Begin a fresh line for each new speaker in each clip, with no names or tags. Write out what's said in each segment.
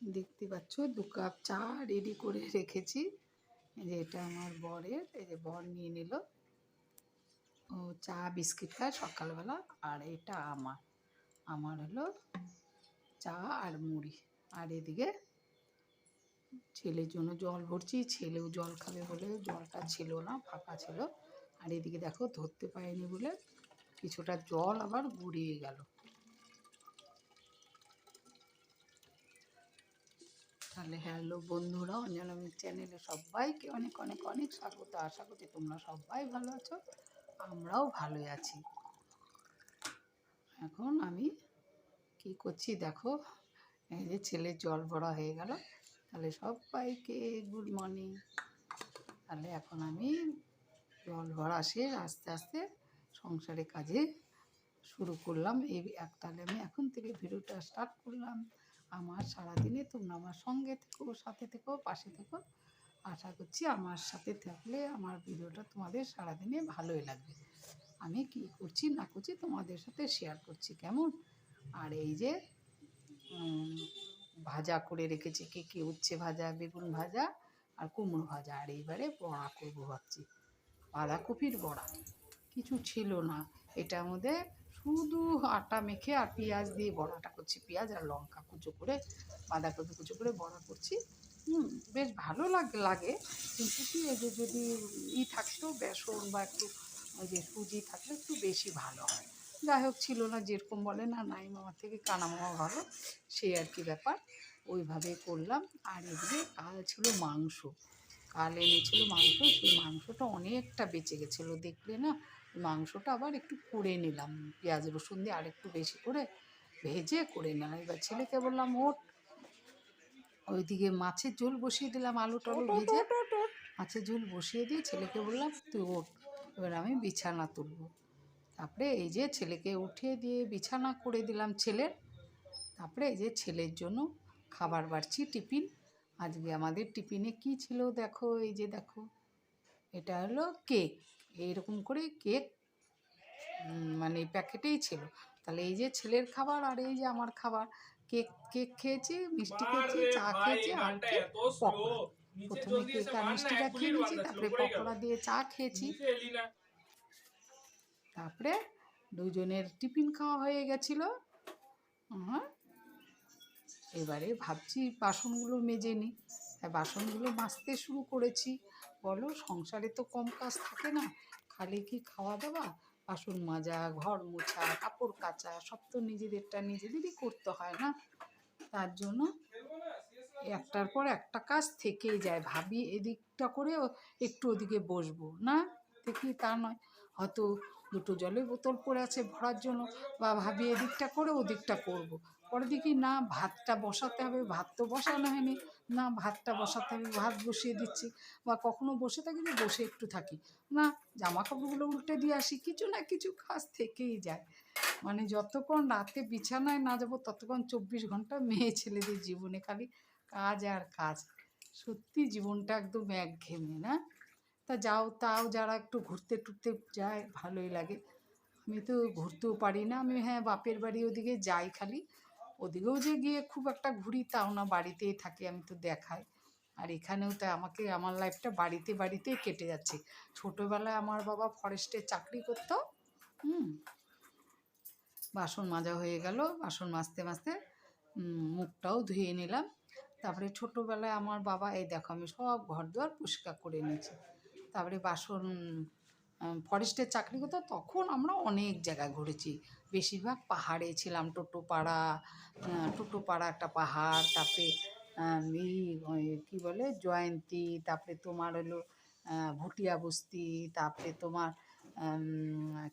দেখতে পাচ্ছ, দু কাপ চা রেডি করে রেখেছি। যে এটা আমার বরের, এই যে বর নিয়ে নিল। ও চা, বিস্কিট খায় সকালবেলা, আর এটা আমার। আমার হলো চা আর মুড়ি। আর এদিকে ছেলের জন্য জল ভরছি, ছেলেও জল খাবে বলে জলটা ছিল না, ফাঁকা ছিল। আর এদিকে দেখো ধরতে পারিনি বলে কিছুটা জল আবার গড়িয়ে গেল। তাহলে হ্যালো বন্ধুরা অঞ্জনমিক চ্যানেলে সবাইকে অনেক অনেক অনেক স্বাগত। আশা করছি তোমরা সবাই ভালো আছো, আমরাও ভালোই আছি। এখন আমি কি করছি দেখো, এই যে ছেলে জল ভরা হয়ে গেল, তাহলে সবাইকে গুড মর্নিং তাহলে এখন আমি জল ভরা শেষ আস্তে আস্তে সংসারের কাজে শুরু করলাম। এই এক তাহলে আমি এখন থেকে ভিডিওটা স্টার্ট করলাম। আমার সারাদিনে তোমরা আমার সঙ্গে থেকো, সাথে থেকো, পাশে থেকো। আশা করছি আমার সাথে থাকলে আমার ভিডিওটা তোমাদের সারাদিনে ভালোই লাগবে। আমি কি করছি না করছি তোমাদের সাথে শেয়ার করছি, কেমন? আর এই যে ভাজা করে রেখেছি, কে কে উচ্ছে ভাজা, বেগুন ভাজা আর কুমড়ো ভাজা। আর এইবারে বড়া করব ভাবছি, বাঁধাকপির বড়া। কিছু ছিল না এটার মধ্যে শুধু আটা মেখে আর পেঁয়াজ দিয়ে বড়াটা করছি। পেঁয়াজ আর লঙ্কা কুচো করে, বাঁধাকপি কুচো করে বড়া করছি। হুম, বেশ ভালো লাগে লাগে। কিন্তু কি যে যদি ই থাকতো, বেসন বা একটু ওই যে সুজি থাকলে একটু বেশি ভালো হয়। যাই হোক, ছিল না যেরকম বলে, না নাই মামার থেকে, কানা মামা ভালো সেই আর কি ব্যাপার। ওইভাবে করলাম। আর এদিকে কাল ছিল মাংস। কাল এনেছিল মাংস, সেই মাংসটা অনেকটা বেঁচে গেছিল, দেখলে না? মাংসটা আবার একটু করে নিলাম। পেঁয়াজ রসুন দিয়ে আর একটু বেশি করে ভেজে করে নিলাম। এবার ছেলেকে বললাম ওট ওইদিকে মাছের ঝোল বসিয়ে দিলাম আলু টালু ভেজে। মাছের ঝোল বসিয়ে দিয়ে ছেলেকে বললাম তুই ওঠ। এবার আমি বিছানা তুলবো। তারপরে এই যে ছেলেকে উঠিয়ে দিয়ে বিছানা করে দিলাম ছেলের। তারপরে এই যে ছেলের জন্য খাবার বাড়ছি টিফিন। আজকে আমাদের টিফিনে কি ছিল দেখো এই যে দেখো এটা হলো কেক। এইরকম করে কেক মানে প্যাকেটেই ছিল। তাহলে এই যে ছেলের খাবার আর এই যে আমার খাবার কেক কেক খেয়েছি মিষ্টি খেয়েছি চা খেয়েছি আর পকোড়া। প্রথমে কেক আর মিষ্টিটা খেয়ে নিয়েছি তারপরে পকোড়া দিয়ে চা খেয়েছি। তারপরে দুজনের টিফিন খাওয়া হয়ে গেছিল। আমার এবারে ভাবছি বাসনগুলো মেজে নিই বাসনগুলো মাজতে শুরু করেছি। বলো, সংসারে তো কম কাজ থাকে না। খালি কি খাওয়া দাওয়া বাসন মাজা, ঘর মোছা, কাপড় কাচা, সব তো নিজেদেরটা নিজেদেরই করতে হয় না। তার জন্য একটার পর একটা কাজ থেকেই যায়। ভাবি এদিকটা করে একটু ওদিকে বসবো, না? দেখি তা নয়। হয়তো দুটো জলের বোতল পড়ে আছে ভরার জন্য। বা ভাবি, এদিকটা করে, ওদিকটা করব। পরে দেখি, না, ভাতটা বসাতে হবে। ভাত তো বসানো হয়নি। না, ভাতটা বসাতে হবে। ভাত বসিয়ে দিচ্ছি। বা কখনো বসে থাকি যে বসে একটু থাকি। না জামা কাপড়গুলো উল্টে দিয়ে আসি। কিছু না কিছু কাজ থেকেই যায়। মানে যতক্ষণ রাতে বিছানায় না যাব, ততক্ষণ চব্বিশ ঘণ্টা মেয়ে ছেলেদের জীবনে খালি কাজ আর কাজ। সত্যি জীবনটা একদম একঘেয়েমি, না? তা যাও, তাও যারা একটু ঘুরতে টুরতে যায়, ভালোই লাগে। আমি তো ঘুরতেও পারি না। আমি হ্যাঁ বাপের বাড়ি ওদিকে যাই খালি। ওদিকেও যে গিয়ে খুব একটা ঘুরি তাও না, বাড়িতেই থাকি আমি তো দেখাই আর এখানেও তাই আমাকে, আমার লাইফটা বাড়িতে বাড়িতেই কেটে যাচ্ছে। ছোটোবেলায় আমার বাবা ফরেস্টে চাকরি করতো, হুম। বাসন মাজা হয়ে গেল, বাসন মাজতে মাজতে মুখটাও ধুয়ে নিলাম। তারপরে ছোটোবেলায় আমার বাবা, এই দেখো আমি সব ঘর দুয়ার পরিষ্কার করে নিয়েছি। তারপরে বাসন ফরেস্টের চাকরি করতো, তখন আমরা অনেক জায়গায় ঘুরেছি। বেশিরভাগ পাহাড়ে ছিলাম, টোটোপাড়া টোটোপাড়া একটা পাহাড়, তারপরে এই কী বলে, জয়ন্তী, তারপরে তোমার হলো ভুটিয়া বস্তি, তারপরে তোমার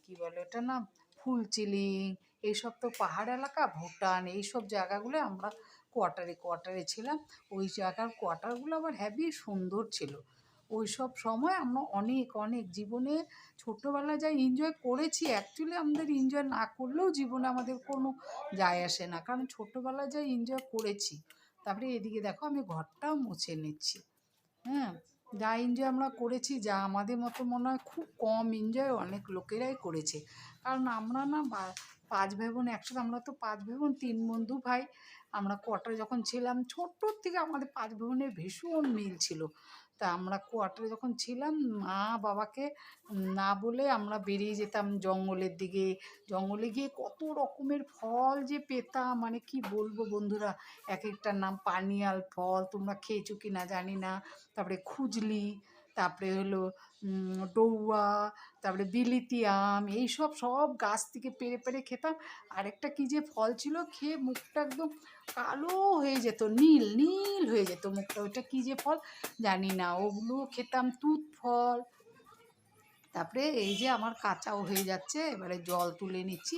কী বলে ওটা না ফুলচিলিং, এইসব তো পাহাড় এলাকা, ভুটান, এইসব জায়গাগুলো আমরা কোয়ার্টারে কোয়ার্টারে ছিলাম। ওই জায়গার কোয়ার্টারগুলো আবার হেভি সুন্দর ছিল। ওই সব সময় আমরা অনেক অনেক জীবনে ছোটোবেলায় যা এনজয় করেছি অ্যাকচুয়ালি আমাদের এনজয় না করলেও জীবনে আমাদের কোনো যায় আসে না। কারণ ছোটোবেলায় যা এনজয় করেছি, তারপরে এদিকে দেখো আমি ঘরটাও মুছে নিচ্ছি। হ্যাঁ যা এনজয় আমরা করেছি, যা আমাদের মতো মনে হয় খুব কম এনজয় অনেক লোকেরাই করেছে। কারণ আমরা না পাঁচ ভাই বোন একসাথে, আমরা তো পাঁচ ভাই বোন, তিন বন্ধু ভাই, আমরা কোয়ার্টারে যখন ছিলাম ছোট্টর থেকে আমাদের পাঁচ ভাই বোনের ভীষণ মিল ছিল। তা আমরা কোয়ার্টারে যখন ছিলাম, মা বাবাকে না বলে আমরা বেরিয়ে যেতাম জঙ্গলের দিকে। জঙ্গলে গিয়ে কত রকমের ফল যে পেতাম মানে কি বলব বন্ধুরা? এক একটার নাম, পানিয়াল ফল তোমরা খেয়েছো কি না জানি না। তারপরে খুজলি, তারপরে হলো ডৌয়া, তারপরে বিলিতি আম এইসব সব গাছ থেকে পেরে পেরে খেতাম। আরেকটা কী যে ফল ছিল, খেয়ে মুখটা একদম কালো হয়ে যেত, নীল নীল হয়ে যেত মুখটা। ওইটা কী যে ফল? জানি না, ওগুলো খেতাম তুত ফল। তারপরে এই যে আমার কাঁচাও হয়ে যাচ্ছে, এবারে জল তুলে নিচ্ছি।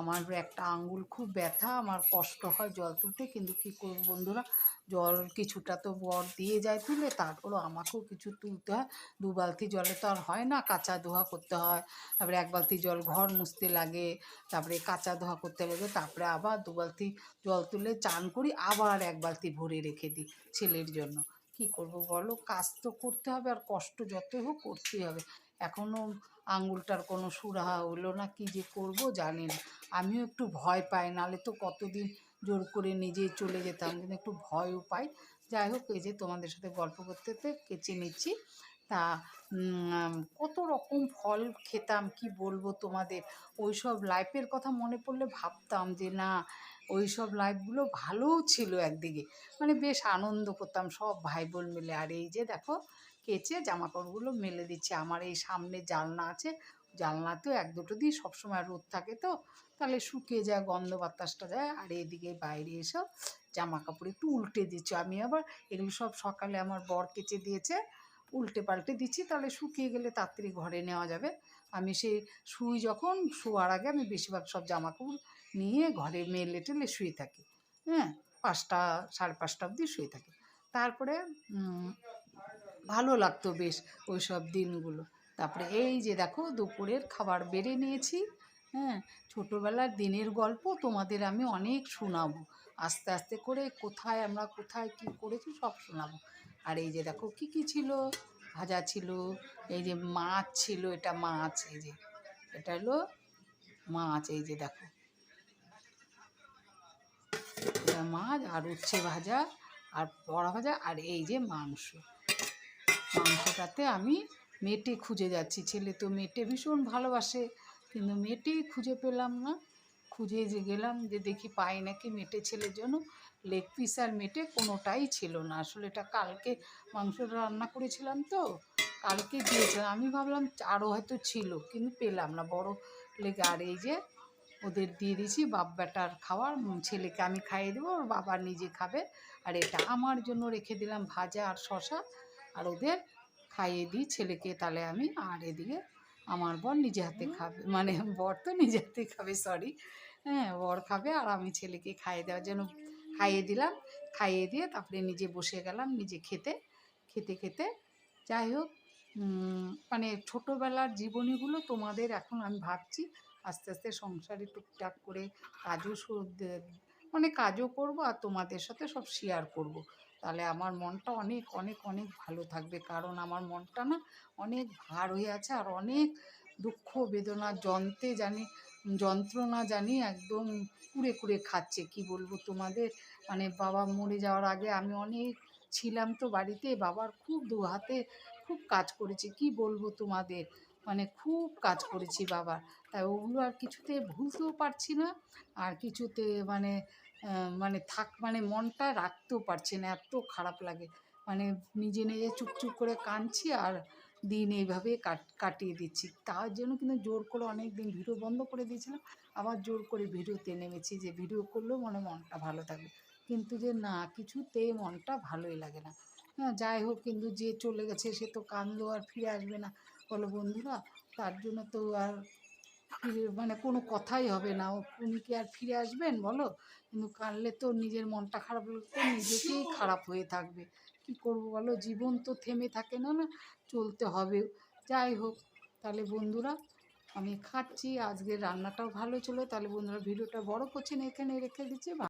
আমার একটা আঙ্গুল খুব ব্যথা, আমার কষ্ট হয় জল তুলতে, কিন্তু কী করব বন্ধুরা? জল কিছুটা তো বর দিয়ে যায় তুলে, তারপরও আমাকেও কিছু তুলতে হয়। দু বালতি জলে তো আর হয় না, কাঁচা ধোয়া করতে হয়। তারপরে এক বালতি জল ঘর মুছতে লাগে, তারপরে কাঁচা ধোয়া করতে লাগে, তারপরে আবার দু বালতি জল তুলে চান করি, আবার এক বালতি ভরে রেখে দিই ছেলের জন্য। কি করব বলো? কাজ তো করতে হবে আর কষ্ট যতই হোক করতেই হবে। এখনও আঙুলটার কোনো সুরাহা হলো না, কি যে করব জানি না। আমিও একটু ভয় পাই, নালে তো কতদিন জোর করে নিজেই চলে যেতাম। কিন্তু একটু ভয়ও পাই। যাই হোক, এই যে তোমাদের সাথে গল্প করতে কেচে নিচ্ছি। তা কত রকম ফল খেতাম, কি বলব তোমাদের? ওই সব লাইফের কথা মনে পড়লে ভাবতাম যে, না ওই সব লাইফগুলো ভালোও ছিল একদিকে। মানে বেশ আনন্দ করতাম, সব ভাই বোন মিলে। আর এই যে দেখো, কেচে জামা কাপড়গুলো মেলে দিচ্ছে। আমার এই সামনে জানলা আছে। জানলাতেও এক দুটো দিয়ে সবসময় রোদ থাকে তো। তাহলে শুকিয়ে যায়, গন্ধ বাতাসটা যায়। আর এদিকে বাইরে এসব জামা কাপড় একটু উল্টে দিচ্ছি। আমি আবার এগুলো সব সকালে আমার বর কেচে দিয়েছে। উল্টে পাল্টে দিচ্ছি, তাহলে শুকিয়ে গেলে তাড়াতাড়ি ঘরে নেওয়া যাবে। আমি সেই শুই যখন শোয়ার আগে আমি বেশিরভাগ সব জামা কাপড় নিয়ে ঘরে মেলে টেলে শুয়ে থাকি হ্যাঁ? পাঁচটা, সাড়ে পাঁচটা অবধি শুয়ে থাকি। তারপরে ভালো লাগতো বেশ ওই সব দিনগুলো। তারপরে এই যে দেখো, দুপুরের খাবার বেড়ে নিয়েছি হ্যাঁ? ছোটোবেলার দিনের গল্প তোমাদের আমি অনেক শোনাবো। আস্তে আস্তে করে কোথায় আমরা কোথায় কি করেছি সব শোনাবো। আর এই যে দেখো কি কি ছিল? ভাজা ছিল, এই যে মাছ ছিল, এটা মাছ, এই যে, এটা হলো মাছ, এই যে দেখো। মাছ আর উচ্ছে ভাজা আর বড়া ভাজা আর এই যে মাংস। মাংসটাতে আমি মেটে খুঁজে যাচ্ছি। ছেলে তো মেটে ভীষণ ভালোবাসে, কিন্তু মেটেই খুঁজে পেলাম না। খুঁজে যে গেলাম যে দেখি পাই নাকি মেটে ছেলের জন্য। লেগ পিস আর মেটে কোনোটাই ছিল না। আসলে এটা কালকে মাংসটা রান্না করেছিলাম তো কালকে দিয়েছিলাম। আমি ভাবলাম আরও হয়তো ছিল কিন্তু পেলাম না। বড় লেগে আর এই যে ওদের দিয়ে দিয়েছি বাপ বেটার খাওয়ার ছেলেকে আমি খাইয়ে দেবো ওর বাবা নিজে খাবে। আর এটা আমার জন্য রেখে দিলাম ভাজা আর শশা আর ওদের খাইয়ে দিই ছেলেকে। তাহলে আমি আর এদিকে আমার বর নিজে হাতে খাবে মানে বর তো নিজে হাতে খাবে সরি হ্যাঁ বর খাবে আর আমি ছেলেকে খাইয়ে দেওয়ার জন্য খাইয়ে দিলাম, খাইয়ে দিয়ে তারপরে নিজে বসে গেলাম নিজে খেতে খেতে খেতে যাই হোক মানে ছোটোবেলার জীবনীগুলো তোমাদের এখন আমি ভাবছি, আস্তে আস্তে সংসারে টুকটাক করে কাজও মানে কাজও করব আর তোমাদের সাথে সব শেয়ার করব। তাহলে আমার মনটা অনেক অনেক অনেক ভালো থাকবে কারণ আমার মনটা না অনেক ভার হয়ে আছে আর অনেক দুঃখ, বেদনা, যন্ত্রে জানি, যন্ত্রণা জানি একদম কুড়ে কুড়ে খাচ্ছে, কি বলব তোমাদের? মানে বাবা মরে যাওয়ার আগে আমি অনেক ছিলাম তো বাড়িতে, বাবার খুব দু হাতে খুব কাজ করেছি, কি বলব তোমাদের? মানে খুব কাজ করেছি বাবার তাই ওগুলো আর কিছুতে ভুলতেও পারছি না, আর কিছুতে মানে মানে থাক মানে মনটা রাখতেও পারছি না, এত খারাপ লাগে মানে নিজে নিজে চুপচুপ করে কাঁদছি আর দিন এইভাবে কাট, কাটিয়ে দিচ্ছি। তার জন্য কিন্তু জোর করে অনেক দিন ভিডিও বন্ধ করে দিয়েছিলাম। আবার জোর করে ভিডিওতে নেমেছি যে ভিডিও করলেও মনে মনটা ভালো থাকবে। কিন্তু যে না, কিছুতে মনটা ভালোই লাগে না। হ্যাঁ যাই হোক, কিন্তু যে চলে গেছে, সে তো কান্দলো আর ফিরে আসবে না। বলো বন্ধুরা, তার জন্য তো আর মানে কোনো কথাই হবে না। উনি কি আর ফিরে আসবেন? বলো। কিন্তু কাঁদলে তো নিজের মনটা খারাপ তো নিজেকেই খারাপ হয়ে থাকবে। কি করব বলো? জীবন তো থেমে থাকে না না? চলতে হবে। যাই হোক, তাহলে বন্ধুরা, আমি খাচ্ছি আজকে রান্নাটাও ভালো ছিল। তাহলে বন্ধুরা, ভিডিওটা বড় করছি না এখানে রেখে দিচ্ছি।